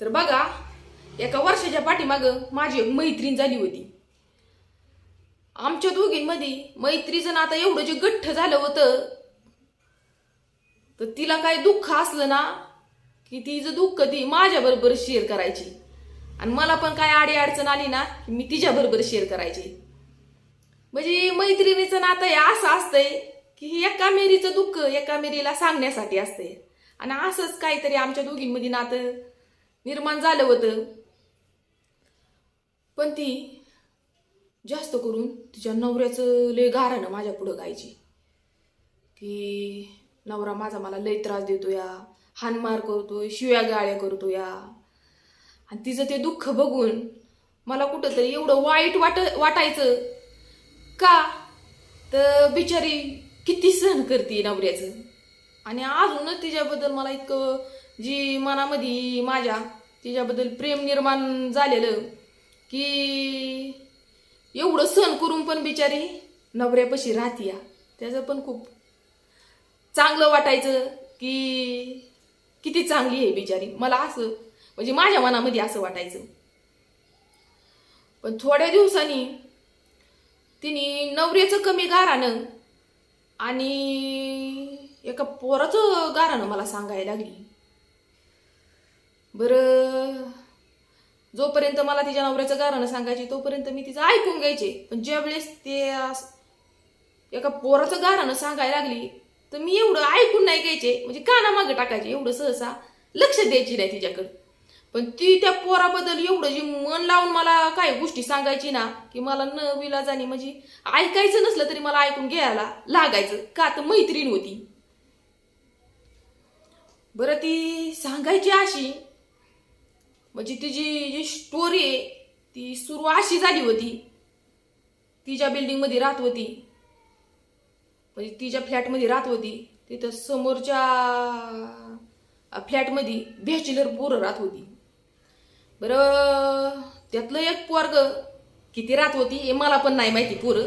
तर बघा एका वर्षाच्या पाठीमाग माझी एक मैत्रीण झाली होती. आमच्या दोघींमध्ये मैत्रीचं आता एवढं जे गठ्ठ झालं होतं तर तिला काय दुःख असलं ना की तिचं दुःख ती माझ्याबरोबर शेअर करायची. आणि मला पण काय आडी अडचण आली ना की मी तिच्या बरोबर शेअर करायची. म्हणजे मैत्रिणीचं नातं हे असं असतंय की हे एका मेरीचं दुःख एका मेरीला सांगण्यासाठी असतंय. आणि असंच काहीतरी आमच्या दोघींमध्ये नातं निर्माण झालं होतं. पण ती जास्त करून तिच्या नवऱ्याचं लय गारानं माझ्या पुढं गायची. की नवरा माझा मला लय त्रास देतो या हानमार करतो शिव्या गाळ्या करतो या. आणि तिचं ते दुःख बघून मला कुठंतरी एवढं वाईट वाट वाटायचं. का? तर बिचारी किती सहन करते नवऱ्याचं. आणि अजूनच तिच्याबद्दल मला इतकं जी मनामध्ये माझ्या तिच्याबद्दल प्रेम निर्माण झालेलं की एवढं सहन करून पण बिचारी नवऱ्यापाशी राहते या. त्याचं पण खूप चांगलं वाटायचं की किती चांगली आहे बिचारी. मला असं म्हणजे माझ्या मनामध्ये असं वाटायचं. पण थोड्या दिवसांनी तिने नवऱ्याचं कमी गारानं आणि एका पोराचं गारानं मला सांगायला लागली. बरं. जोपर्यंत मला तिच्या नवऱ्याचं गारानं सांगायची तोपर्यंत मी तिचं ऐकून घ्यायचे. पण ज्यावेळेस ते अस- एका पोराचं गारानं सांगायला लागली तर मी एवढं ऐकून नाही घ्यायचे. म्हणजे कानामागं टाकायचे एवढं सहसा लक्ष द्यायची नाही तिच्याकडं. पण ती त्या पोराबद्दल एवढं जी मन लावून मला काही गोष्टी सांगायची ना की मला न विलाजानी म्हणजे ऐकायचं नसलं तरी मला ऐकून घ्यायला लागायचं. का तर मैत्रीण होती. बरं ती सांगायची अशी म्हणजे तिची जी स्टोरी आहे ती सुरू अशी झाली होती. तिच्या बिल्डिंगमध्ये राहत होती. म्हणजे तिच्या फ्लॅटमध्ये राहत होती. तिथं समोरच्या फ्लॅटमध्ये बॅचलर पोरं राहत होती. बरं त्यातलं एक पोरग किती राहत होती हे मला पण नाही माहिती पोरं.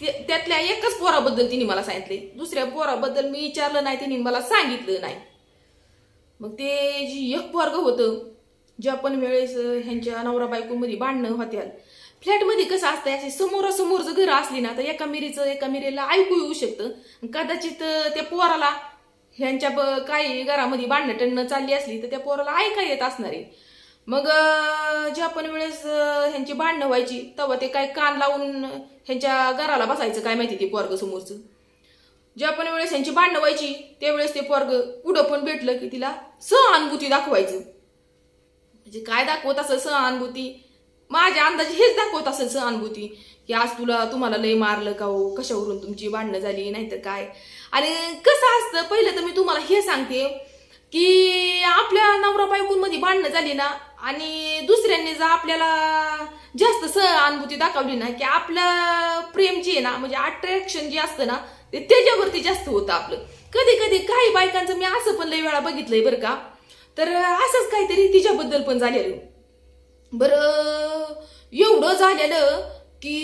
ते- त्यातल्या एकच पोराबद्दल तिने मला सांगितले दुसऱ्या पोराबद्दल मी विचारलं नाही तिने मला सांगितलं नाही. मग ते जी एक पोरग होतं ज्या पण वेळेस ह्यांच्या नवरा बायकोमध्ये भांडणं होत्याल फ्लॅटमध्ये कसं असतं असे समोरासमोर जर घरं असली ना तर एका मिरीचं एका मिरीला ऐकू येऊ शकतं. कदाचित त्या पोराला ह्यांच्या ब- काही घरामध्ये भांडणं टणणं चालली असली तर त्या पोराला ऐका येत असणार. आहे मग ज्या पण वेळेस ह्यांची भांडणं व्हायची तेव्हा ते काय कान लावून ह्यांच्या घराला बसायचं काय माहिती ते पोरग समोरचं. ज्या पण वेळेस ह्यांची भांडणं व्हायची त्यावेळेस ते पोरग कुठं पण भेटलं की तिला सहानुभूती दाखवायचं. म्हणजे काय दाखवत असेल सहानुभूती? माझ्या अंदाजे हेच दाखवत असेल सहानुभूती. की आज तुला तुम्हाला लय मारलं का हो? कशावरून तुमची भांडणं झाली नाहीतर काय? आणि कसं असतं पहिलं तर मी तुम्हाला हे सांगते की आपल्या नवरा बायकोंमध्ये भांडणं झाली ना आणि दुसऱ्यांनी जर आपल्याला जास्त सहानुभूती दाखवली ना की आपलं प्रेम जे आहे ना म्हणजे अट्रॅक्शन जे असतं ना ते त्याच्यावरती जास्त होतं आपलं. कधी कधी काही बायकांचं मी असं पण लय वेळा बघितलंय बरं का. तर असंच काहीतरी तिच्याबद्दल पण झालेलं. बरं एवढं झालेलं की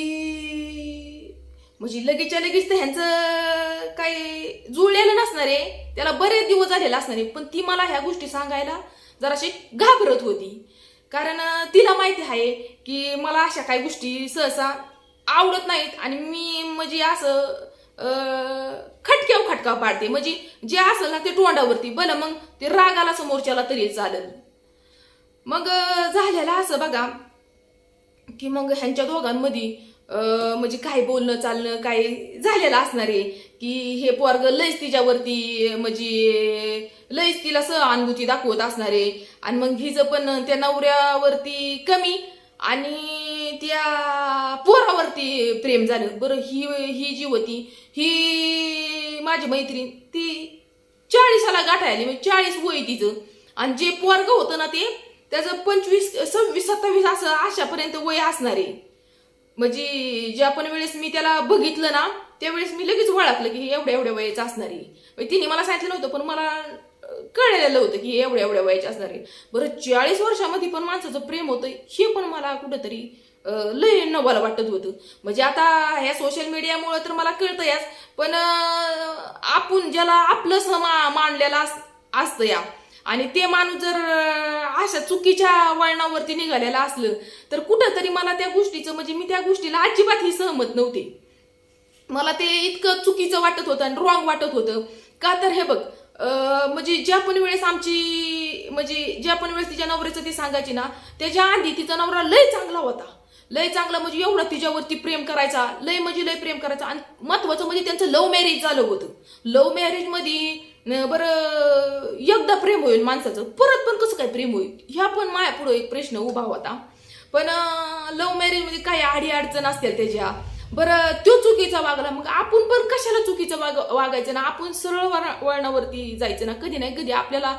म्हणजे लगेचच्या लगेच तर ह्यांचं काही जुळलेलं नसणार आहे. त्याला बरेच दिवस झालेला असणार आहे. पण ती मला ह्या गोष्टी सांगायला जराशी घाबरत होती. कारण तिला माहिती आहे की मला अशा काही गोष्टी सहसा आवडत नाहीत. आणि मी म्हणजे असं फटका पाडते. म्हणजे जे असेल ना ते तोंडावरती. भलं मग ते रागाला समोरच्याला तरी चालेल. मग झालेलं असं बघा की मग ह्यांच्या दोघांमध्ये म्हणजे काय बोलणं चालणं काय झालेलं असणार आहे? की हे पोरग लयच तिच्यावरती म्हणजे लयच तिला सहानुभूती दाखवत असणार आहे. आणि मग हिचं पण त्या नवऱ्यावरती कमी आणि त्या पोरावरती प्रेम झालं. बरं ही ही जी होती ही माझी मैत्रीण ती चाळीसाला गाठायली म्हणजे चाळीस वय तिचं. आणि जे पोरग होतं ना ते त्याचं पंचवीस सव्वीस सत्तावीस असं अशापर्यंत वय असणार आहे. म्हणजे ज्या पण वेळेस मी त्याला बघितलं ना त्यावेळेस मी लगेच ओळखलं की हे एवढ्या एवढ्या वयाचं असणार आहे. म्हणजे तिने मला सांगितलं नव्हतं पण मला कळलेलं होतं की हे एवढ्या एवढ्या वयाचे असणार आहे. बरं चाळीस वर्षामध्ये पण माणसाचं प्रेम होतं हे पण मला कुठंतरी लय नवाला वाटत होतं. म्हणजे आता ह्या सोशल मीडियामुळे तर मला कळतं याच पण आपण ज्याला आपलं समा मांडलेला असतं या. आणि ते माणूस जर अशा चुकीच्या वळणावरती निघालेलं असलं तर कुठंतरी मला त्या गोष्टीचं म्हणजे मी त्या गोष्टीला अजिबात ही सहमत नव्हते. मला ते इतकं चुकीचं वाटत होतं आणि रॉंग वाटत होतं. का तर हे बघ म्हणजे ज्या पण वेळेस आमची म्हणजे ज्या पण वेळेस तिच्या नवऱ्याचं ती सांगायची ना त्याच्या आधी तिचा नवरा लय चांगला होता. लय चांगला म्हणजे एवढा तिच्यावरती प्रेम करायचा लय म्हणजे लय प्रेम करायचा. आणि महत्वाचं म्हणजे त्यांचं लव्ह मॅरेज झालं होतं. लव्ह मॅरेजमध्ये न, बरं एकदा प्रेम होईल माणसाचं परत पण कसं काय प्रेम होईल? ह्या पण माया एक प्रश्न उभा होता. पण लव्ह मॅरेजमध्ये म्हणजे काही आडी अडचण असतील त्याच्या. बरं तो चुकीचा वागला मग आपण पण कशाला चुकीचं वाग वागायचं ना? आपण सरळ वळणावरती जायचं ना? कधी नाही कधी आपल्याला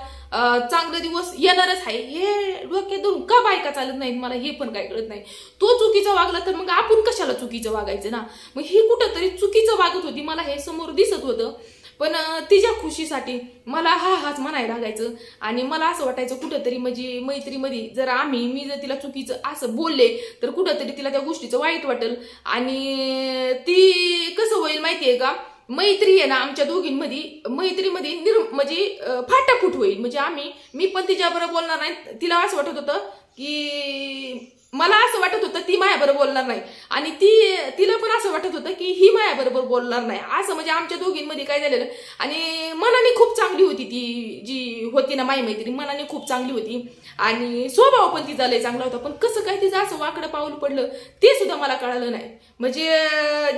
चांगले दिवस येणारच आहे. हे डोक्यात धरून का बायका चालत नाहीत? मला हे पण काय कळत नाही. तो चुकीचा वागला तर मग आपण कशाला चुकीचं वागायचं ना? मग ही कुठंतरी चुकीचं वागत होती मला हे समोर दिसत होतं. पण तिच्या खुशीसाठी मला हा हाच म्हणायला लागायचं. आणि मला असं वाटायचं कुठंतरी म्हणजे मैत्रीमध्ये जर आम्ही मी जर तिला चुकीचं असं बोलले तर कुठंतरी तिला त्या गोष्टीचं वाईट वाटेल. आणि ती कसं होईल माहिती आहे का? मैत्री आहे ना आमच्या दोघींमध्ये मैत्रीमध्ये निर् म्हणजे फाटाफूट होईल. म्हणजे आम्ही मी पण तिच्याबरोबर बोलणार नाही. तिला असं वाटत होतं की मला असं वाटत होतं ती माझ्याबरोबर बोलणार नाही. आणि ती तिला पण असं वाटत होतं की ही माझ्याबरोबर बोलणार नाही. असं म्हणजे आमच्या दोघींमध्ये काय झालेलं? आणि मनाने खूप चांगली होती ती जी होती ना माई मैत्री मनाने खूप चांगली होती. आणि स्वभाव पण तिचा लय चांगला होता. पण कसं काय तिचं असं वाकडं पाऊल पडलं ते सुद्धा मला कळालं नाही. म्हणजे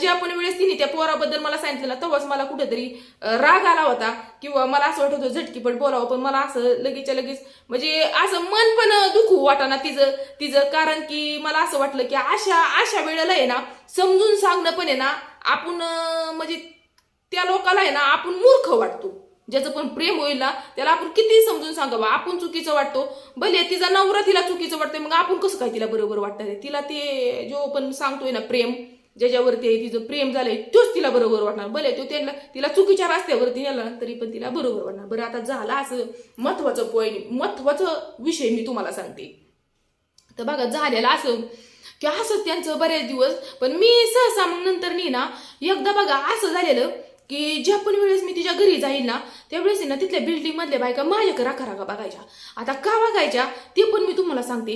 जे आपण वेळेस तिने त्या पोराबद्दल मला सांगितलं ना तेव्हाच मला कुठेतरी राग आला होता. किंवा मला असं वाटत होतं झटकीपट बोलावं पण मला असं लगेचच्या लगेच म्हणजे असं मन पण दुखू वाटाना तिचं तिचं. कारण की मला असं वाटलं की अशा अशा वेळेला आहे ना समजून सांगणं पण आहे ना आपण म्हणजे त्या लोकाला आहे ना आपण मूर्ख वाटतो. ज्याचं पण प्रेम होईल ना त्याला आपण किती समजून सांगावं आपण चुकीचं वाटतो. भले तिचा नवरा तिला चुकीचं वाटतंय मग आपण कसं काय तिला बरोबर वाटतं तिला ते जो पण सांगतोय ना प्रेम ज्याच्यावरती आहे तिचं प्रेम झालंय तोच तिला बरोबर वाटणार. भले तो त्यांना तिला चुकीच्या रस्त्यावरती नेला तरी पण तिला बरोबर वाटणार. बरं आता झाला असं महत्वाचं पॉईंट महत्वाचं विषय मी तुम्हाला सांगते. तर बघा झालेलं असं की असंच त्यांचं बरेच दिवस पण मी सहसा मग नंतर नाही ना एकदा बघा असं झालेलं की ज्या पण वेळेस मी तिच्या घरी जाईल ना त्यावेळेस ना तिथल्या बिल्डिंग मधल्या बायका माझ्याकडे राखा राखा बघायच्या. आता का बघायच्या ते पण मी तुम्हाला सांगते.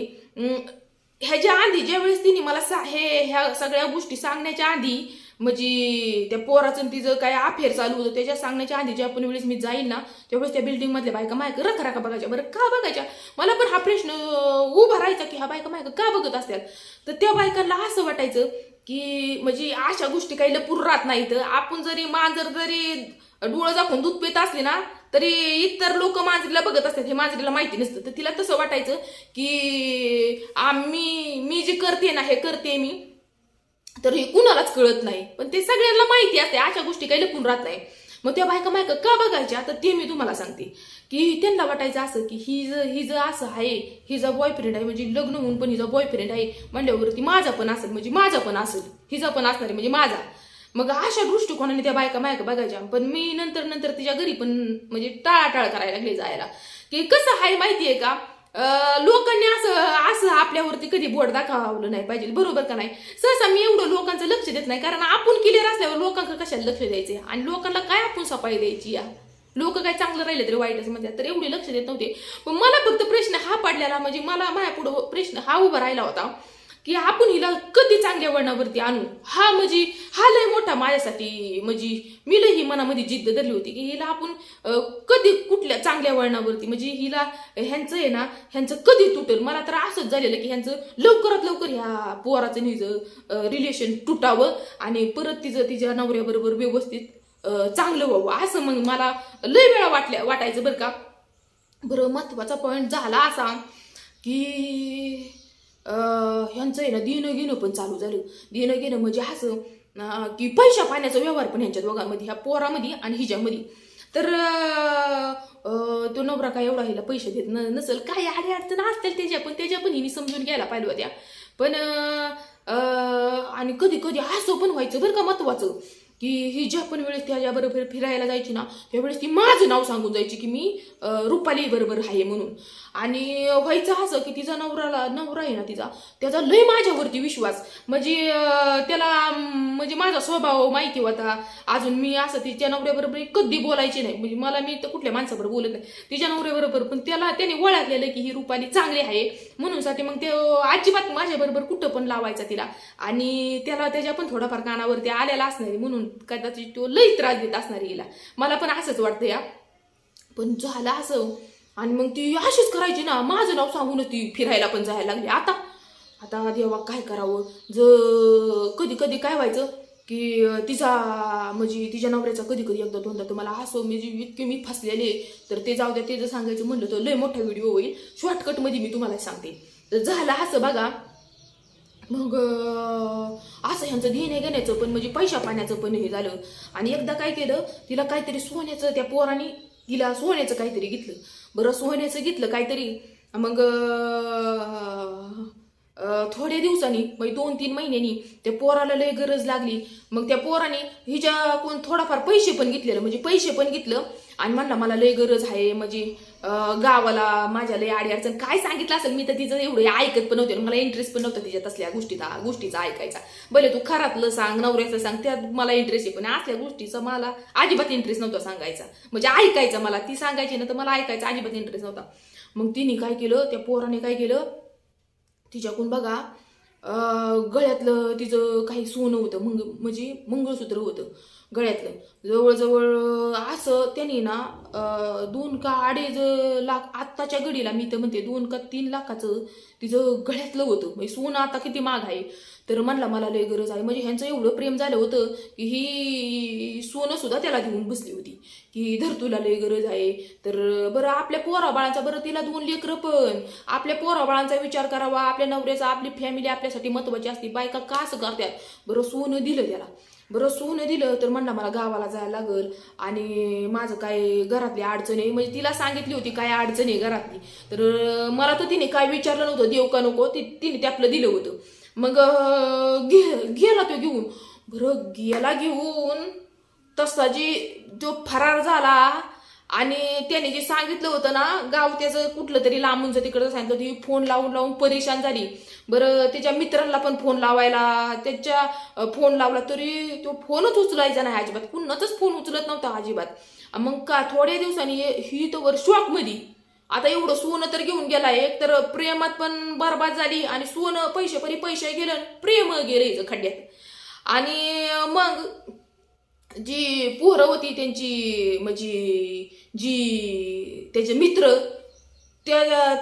ह्याच्या आधी ज्यावेळेस तिने मला सा हे ह्या सगळ्या गोष्टी सांगण्याच्या आधी म्हणजे त्या पोराचं तिचं काय अफेअर चालू होतं त्याच्या सांगण्याच्या आधी ज्या पण वेळेस मी जाईल ना त्यावेळेस त्या बिल्डिंग मधल्या बायका मायक रखा रखा बघायच्या? बरं का बघायच्या? मला पण हा प्रश्न उभा राहायचा की हा बायका मायक का बघत असतात? तर त्या बायकांना असं वाटायचं की म्हणजे अशा गोष्टी काही लपूर राहत नाहीत. आपण जरी मांजर जरी डोळं दाखवून दूध पित असले ना तरी इतर लोक मांजरीला बघत असतात. हे मांजरीला माहिती नसतं. तर तिला तसं वाटायचं की आम्ही मी जे करते ना हे करते मी. तर हे कुणालाच कळत नाही. पण ते सगळ्यांना माहिती असते. अशा गोष्टी काही लपून राहत नाही. मग त्या बायका बायका का बघायच्या? तर ते मी तुम्हाला सांगते. की त्यांना वाटायचं असं की ही ज ही जर असं आहे हिचा बॉयफ्रेंड आहे म्हणजे लग्न होऊन पण हिचा बॉयफ्रेंड आहे म्हणल्यावरती माझा पण असेल म्हणजे माझा पण असेल हिचा पण असणार आहे म्हणजे माझा. मग अशा दृष्टिकोनाने त्या बायका मायका बघायच्या. पण मी नंतर नंतर तिच्या घरी पण म्हणजे टाळाटाळ करायला लागले जायला. की कसं आहे माहितीये का? लोकांनी असं असं आपल्यावरती कधी बोट दाखवलं नाही पाहिजे बरोबर का नाही? सहसा मी एवढं लोकांचं लक्ष देत नाही कारण आपण क्लिअर असल्यावर लोकांकडे कशाला लक्ष द्यायचे आणि लोकांना काय आपण सफाई द्यायची या? लोक काय चांगलं राहिलं तरी वाईटच म्हणतात. तर एवढे लक्ष देत नव्हते. पण मला फक्त प्रश्न हा पडलेला म्हणजे मला माझ्या पुढं हो- प्रश्न हा उभा राहिला होता की आपण हिला कधी चांगल्या वळणावरती आणू? हा म्हणजे हा लय मोठा माझ्यासाठी म्हणजे मी लय ही मनामध्ये जिद्द धरली होती की हिला आपण कधी कुठल्या चांगल्या वळणावरती म्हणजे हिला ह्यांचं आहे ना ह्यांचं कधी तुटेल? मला तर असंच झालेलं की ह्यांचं लवकरात लवकर ह्या पोराचं निज रिलेशन तुटावं आणि परत तिचं तिच्या नवऱ्याबरोबर व्यवस्थित चांगलं व्हावं असं मग मला लय वेळा वाटल्या वाटायचं बरं का. बरं महत्त्वाचा पॉईंट झाला असा की ह्यांचं आहे ना देणं घेणं पण चालू झालं. देणं घेणं म्हणजे असं की पैशा पाण्याचा व्यवहार पण ह्यांच्या दोघांमध्ये ह्या पोरामध्ये आणि हिच्यामध्ये. तर तो नवरा काय एवढा हिला पैसे देत न नसेल काय आडे अडचण असतील त्याच्या पण त्याच्या पण हिने समजून घ्यायला पाहिजे होत्या. पण आणि कधी कधी असं पण व्हायचं बरं का महत्वाचं. की ही ज्या पण वेळेस त्याच्याबरोबर फिरायला जायची ना त्यावेळेस ती माझं नाव सांगून जायची की मी रुपाली बरोबर आहे म्हणून. आणि व्हायचं असं की तिचा नवराला नवरा आहे ना तिचा त्याचा लय माझ्यावरती विश्वास. म्हणजे त्याला म्हणजे माझा स्वभाव माहिती होता. अजून मी असं तिच्या नवऱ्याबरोबर कधी बोलायची नाही. म्हणजे मला मी तर कुठल्या माणसाबरोबर बोलत नाही. तिच्या नवऱ्याबरोबर पण त्याला त्याने ओळखलेलं की ही रुपाली चांगली आहे. म्हणून साठी मग ते अजिबात माझ्याबरोबर कुठं पण लावायचा तिला. आणि त्याला त्याच्या पण थोडाफार कानावरती आलेला असणार आहे म्हणून कदाचित तो लई त्रास देत असणार हिला. मला पण असंच वाटतं या. पण झालं असं. आणि मग ती अशीच करायची ना. माझं नाव सांगून ती फिरायला पण जायला लागली. आता आता देवा काय करावं? ज कधी कधी काय व्हायचं की तिचा म्हणजे तिच्या नवऱ्याचा कधी कधी एकदा दोनदा तुम्हाला असं म्हणजे इतके मी फसलेले तर ते जाऊ द्या ते जर सांगायचं म्हणलं तर लय मोठा व्हिडिओ होईल. शॉर्टकटमध्ये मी तुम्हाला सांगते. तर झालं असं बघा. मग असं ह्यांचं घेणे घेण्याचं पण म्हणजे पैशा पाण्याचं पण हे झालं. आणि एकदा काय केलं तिला काहीतरी सोन्याचं त्या पोराने तिला सोन्याचं काहीतरी घेतलं. बरं सोन्याचं घेतलं काहीतरी. मग थोड्या दिवसांनी म्हणजे दोन तीन महिन्यांनी त्या पोराला लय गरज लागली. मग त्या पोराने हिच्या कोण थोडाफार पैसे पण घेतलेलं म्हणजे पैसे पण घेतलं. आणि म्हणला मला लय गरज आहे म्हणजे गावाला माझ्या लय आडी अडचण काय सांगितलं असेल मी तर तिचं एवढं ऐकत पण नव्हते मला इंटरेस्ट पण नव्हता तिच्यात असल्या गोष्टीचा गोष्टीचा ऐकायचा. भले तू खरातलं सांग नवऱ्याचं सांग त्यात मला इंटरेस्ट आहे पण असल्या गोष्टीचा मला अजिबात इंटरेस्ट नव्हता सांगायचा. म्हणजे ऐकायचा मला ती सांगायची ना तर मला ऐकायचा अजिबात इंटरेस्ट नव्हता. मग तिने काय केलं त्या पोराने काय केलं तिच्याकडून बघा गळ्यातलं तिचं काही सोनं होतं मंग म्हणजे मंगळसूत्र होतं गळ्यातलं. जवळजवळ असं त्यांनी ना दोन का अडीच लाख आत्ताच्या घडीला मी तर म्हणते दोन का तीन लाखाचं तिचं गळ्यातलं होतं. म्हणजे सोनं आता किती महाग आहे? तर म्हणला मला लय गरज आहे. म्हणजे ह्यांचं एवढं प्रेम झालं होतं की ही सोनं सुद्धा त्याला घेऊन बसली होती. की धर तुला लय गरज आहे. तर बरं आपल्या पोराबाळांचा बरं तिला दोन लेकरं पण. आपल्या पोराबाळांचा विचार करावा आपल्या नवऱ्याचा आपली फॅमिली आपल्यासाठी महत्वाची असते. बायका का असं करतात? बरं सोनं दिलं त्याला. बरं सोनं दिलं तर म्हणला मला गावाला जायला लागल. आणि माझं काय घरातली अडचण आहे? म्हणजे तिला सांगितली होती काय अडचण आहे घरातली? तर मला तर तिने काय विचारलं नव्हतं देव का नको? ती तिने ते आपलं दिलं होतं. मग घे गेला तो घेऊन. बरं गेला घेऊन तसा जी जो फरार झाला आणि त्याने जे सांगितलं होतं ना गाव त्याचं कुठलं तरी लांबूनचं तिकडं सांगितलं होतं ही फोन लावून लावून परेशान झाली. बरं त्याच्या मित्रांना पण फोन लावायला त्याच्या फोन लावला तरी तो फोनच उचलायचा नाही अजिबात. कुणाचाच फोन उचलत नव्हता अजिबात. मग का थोड्या दिवसांनी ही तर शॉकमध्ये आता एवढं सोनं तर घेऊन गेला एक तर प्रेमात पण बरबाद झाली आणि सोनं पैसे परी पैसे गेलं प्रेम गेलं खड्ड्यात. आणि मग जी पोरं होती त्यांची म्हणजे जी त्याचे मित्र त्या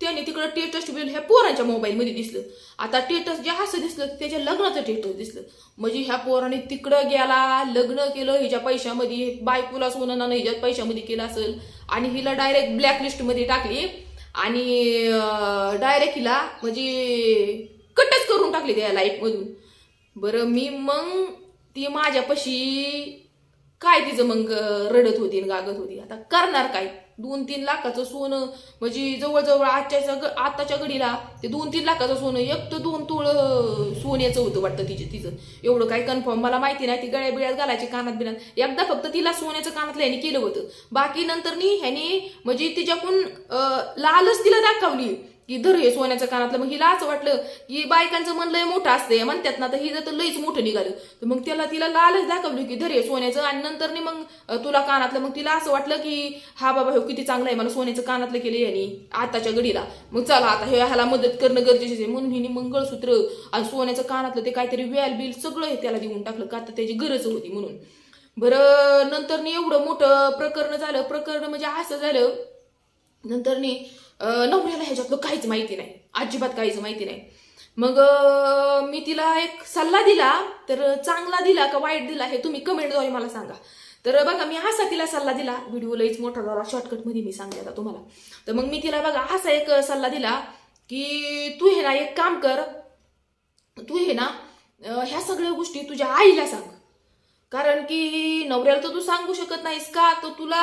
त्याने तिकडं टेटस ह्या पोरांच्या मोबाईलमध्ये दिसलं. आता टेटस जे असं दिसलं त्याच्या लग्नाचं टेटस दिसलं. म्हणजे ह्या पोराने तिकडं गेला लग्न केलं हिच्या पैशामध्ये बायकोला सोनं हिच्या पैशामध्ये केलं असेल आणि हिला डायरेक्ट ब्लॅकलिस्टमध्ये टाकली. आणि डायरेक्ट हिला म्हणजे कटच करून टाकली त्या लाईफमधून बरं मी मग ती माझ्यापाशी काय तिचं मग रडत होती आणि गागत होती? आता करणार काय? दोन तीन लाखाचं सोनं म्हणजे जवळजवळ आजच्या ग- आताच्या घडीला ते दोन तीन लाखाचं सोनं एक तर दोन तोळ सोन्याचं होतं वाटतं तिचे तिचं. एवढं काय कन्फर्म मला माहिती नाही ती गळ्या बिळ्यात घालायची कानात बिनात. एकदा फक्त तिला सोन्याचं कानातलं ह्याने केलं होतं. बाकी नंतर नी ह्याने म्हणजे तिच्याकडून लालच तिला दाखवली. की धर हे सोन्याच्या कानातलं. मग हिला असं वाटलं की बायकांचं मन लय मोठं असते म्हणतात ना तर हि तर लईच मोठं निघालं. तर मग त्याला तिला लालच दाखवली की धर हे सोन्याचं. आणि नंतर मग तुला कानातलं. मग तिला असं वाटलं की हा बाबा हो किती चांगलं आहे. मला सोन्याचं कानातलं केलं यांनी आताच्या घडीला. मग चला आता हे ह्याला मदत करणं गरजेचं आहे. म्हणून हिने मंगळसूत्र आणि सोन्याचं कानातलं ते काहीतरी व्याल बिल सगळं हे त्याला देऊन टाकलं. का तर त्याची गरज होती म्हणून. बरं नंतर एवढं मोठं प्रकरण झालं. प्रकरण म्हणजे असं झालं. नंतरनी नवऱ्याला ह्याच्यातलं काहीच माहिती नाही. अजिबात काहीच माहिती नाही. मग मी तिला एक सल्ला दिला तर चांगला दिला का वाईट दिला हे तुम्ही कमेंटद्वारे मला सांगा. तर बघा मी असा तिला सल्ला दिला. व्हिडिओ लईच मोठा झाला. शॉर्टकटमध्ये मी सांगते आता तुम्हाला. तर मग मी तिला बघा असा एक सल्ला दिला की तू हे ना एक काम कर. तू हे ना ह्या सगळ्या गोष्टी तुझ्या आईला सांग. कारण की नवऱ्याला तर तू सांगू शकत नाहीस का? तर तुला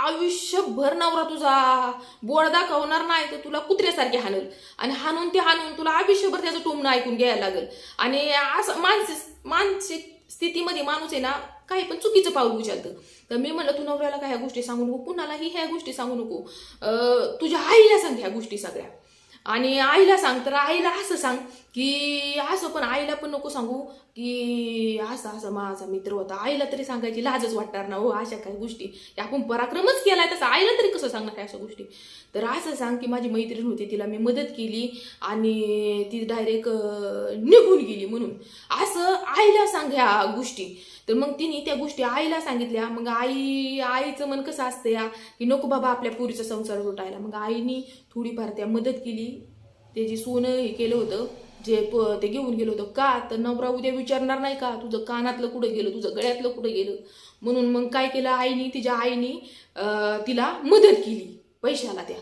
आयुष्यभर नवरा तुझा बोळ दाखवणार नाही तर तुला कुत्र्यासारखे हाणल. आणि हाणून ते हाणून तुला आयुष्यभर त्याचं टोमणं ऐकून घ्यायला लागेल. आणि असं मानसिक मानसिक स्थितीमध्ये माणूस आहे ना काही पण चुकीचं पाऊल उचलतं. तर मी म्हणलं तू नवऱ्याला काय ह्या गोष्टी सांगू नको? कुणालाही ह्या गोष्टी सांगू नको. तुझ्या आईला सांग ह्या गोष्टी सगळ्या. आणि आईला सांग तर आईला असं सांग की असं पण आईला पण नको सांगू की असं असं माझा मित्र होता. आईला तरी सांगायची लाजच वाटणार ना हो अशा काही गोष्टी. आपण पराक्रमच केलाय तसं. आईला तरी कसं सांगणार काय अशा गोष्टी? तर असं सांग की माझी मैत्रीण होती तिला मी मदत केली आणि ती डायरेक्ट निघून गेली म्हणून. असं आईला सांग ह्या गोष्टी. तर मग तिने त्या गोष्टी आईला सांगितल्या. मग आई आईचं मन कसं असतं या? की नको बाबा आपल्या पुरीचा संसार लुटायला मग आईनी थोडीफार त्या मदत केली. त्याची सोनं हे केलं होतं जे प- ते घेऊन गेलं होतं. का? तर नवरा उद्या विचारणार नाही का? तुझं कानातलं कुठं गेलं? तुझं गळ्यातलं कुठं गेलं? म्हणून मग काय केलं आईनी? तिच्या आईनी तिला मदत केली. पैशाला त्या.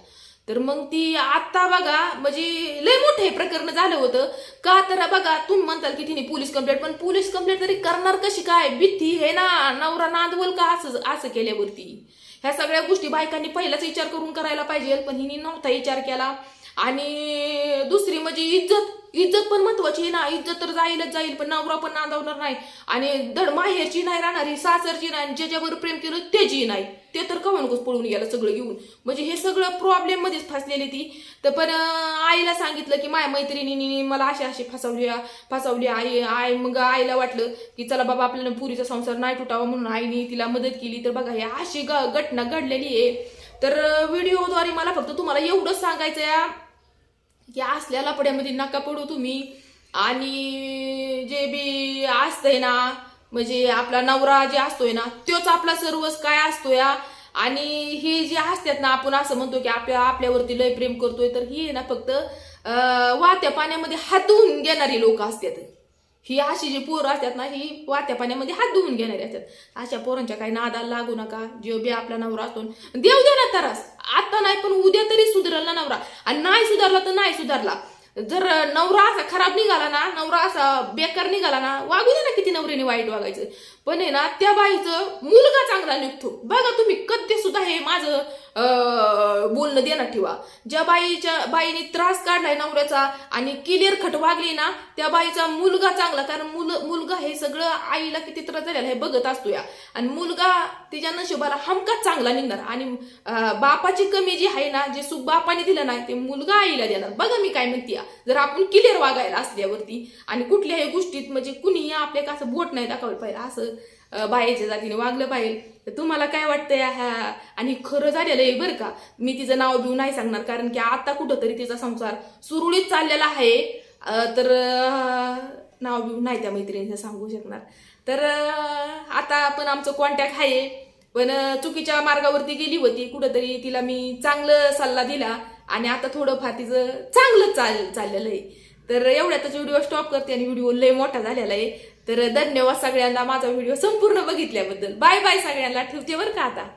तर मग ती आता बघा म्हणजे लय मोठं हे प्रकरण झालं होतं. का तर बघा तुम्ही म्हणताल की तिने पोलीस कंप्लेंट पण पोलीस कंप्लेंट तरी करणार कशी? काय? भीती हे ना नवरा नांदवल का असं असं केल्यावरती? ह्या सगळ्या गोष्टी बायकांनी पहिलाच विचार करून करायला पाहिजे पण हिने नव्हता विचार केला. आणि दुसरी म्हणजे इज्जत. इज्जत पण महत्वाची आहे ना. इज्जत तर जाईलच जाईल पण नवरा पण नांदवणार नाही. आणि धड माहेरची नाही राहणार ही सासरची नाही आणि ज्याच्यावर प्रेम केलं त्याची नाही. ते तर कवा नकोच पळून गेलं सगळं घेऊन. म्हणजे हे सगळं प्रॉब्लेम मध्येच फसलेली ती. तर पण आईला सांगितलं की माझ्या मैत्रिणीने मला अशी अशी फसवली फसवली आई. आई मग आईला वाटलं की चला बाबा आपल्याला पुरीचा संसार नाही तुटावा म्हणून आईने तिला मदत केली. तर बघा हे अशी ग- घटना घडलेली आहे. तर व्हिडिओद्वारे मला फक्त तुम्हाला एवढंच सांगायचं या की असल्या लपड्यामध्ये नका पडू तुम्ही. आणि जे बी असतंय ना म्हणजे आपला नवरा जे असतोय ना तोच आपला सर्वच काय असतो या आणि हे जे असतात ना आपण असं म्हणतो की आपल्या आपल्यावरती लय प्रेम करतोय तर ही आहे ना फक्त अं, वाहत्या पाण्यामध्ये हातून घेणारी लोक असतात. ही अशी जी पोरं असतात ना ही वात्या पाण्यामध्ये हात धुवून घेणारी असतात. अशा पोरांच्या काही नादाला लागू नका. जीव बी आपला नवरा असतो. देव दे ना त्रास. आता नाही पण उद्या तरी सुधारला ना नवरा. आणि नाही सुधारला तर नाही सुधारला. जर नवरा असा खराब निघाला ना नवरा असा बेकार निघाला ना वागू दे ना किती नवऱ्याने वाईट वागायचं. पण आहे ना त्या बाईचं मुलगा चांगला निघतो. बघा तुम्ही कधी सुद्धा हे माझं अं, बोलणं देणार ठेवा. ज्या बाईच्या बाईने त्रास काढलाय नवऱ्याचा आणि क्लिअर खट वागली ना त्या बाईचा मुलगा चांगला. कारण मुल मुलगा हे सगळं आईला किती त्रास झालेला हे बघत असतो या आणि मुलगा तिच्या नशिबाला हमकाच चांगला निघणार. आणि बापाची कमी जी आहे ना जे सुख बापाने दिलं नाही ते मुलगा आईला देणार. बघा मी काय म्हणते या. जर आपण क्लिअर वागायला असल्यावरती आणि कुठल्याही गोष्टीत म्हणजे कुणीही आपल्या का असं बोट नाही दाखवलं पाहिजे. असं बायाच्या जातीने वागलं पाहिजे. तर तुम्हाला काय वाटतंय ह्या आणि खरं झालेलं आहे बरं का? मी तिचं नाव बिव नाही सांगणार कारण की आता कुठंतरी तिचा संसार सुरळीत चाललेला आहे. तर नाव बिव नाही त्या मैत्रिणींना सांगू शकणार. तर आता पण आमचं कॉन्टॅक्ट आहे. पण चुकीच्या मार्गावरती गेली होती. कुठंतरी तिला मी चांगलं सल्ला दिला. आणि आता थोडंफार तिचं चांगलं चाल चाललेलं आहे. तर एवढ्यातच व्हिडिओ स्टॉप करते आणि व्हिडिओ लय मोठा झालेला आहे. तर धन्यवाद सगळ्यांना माझा व्हिडिओ संपूर्ण बघितल्याबद्दल. बाय बाय सगळ्यांना. ठेवते बरं का आता?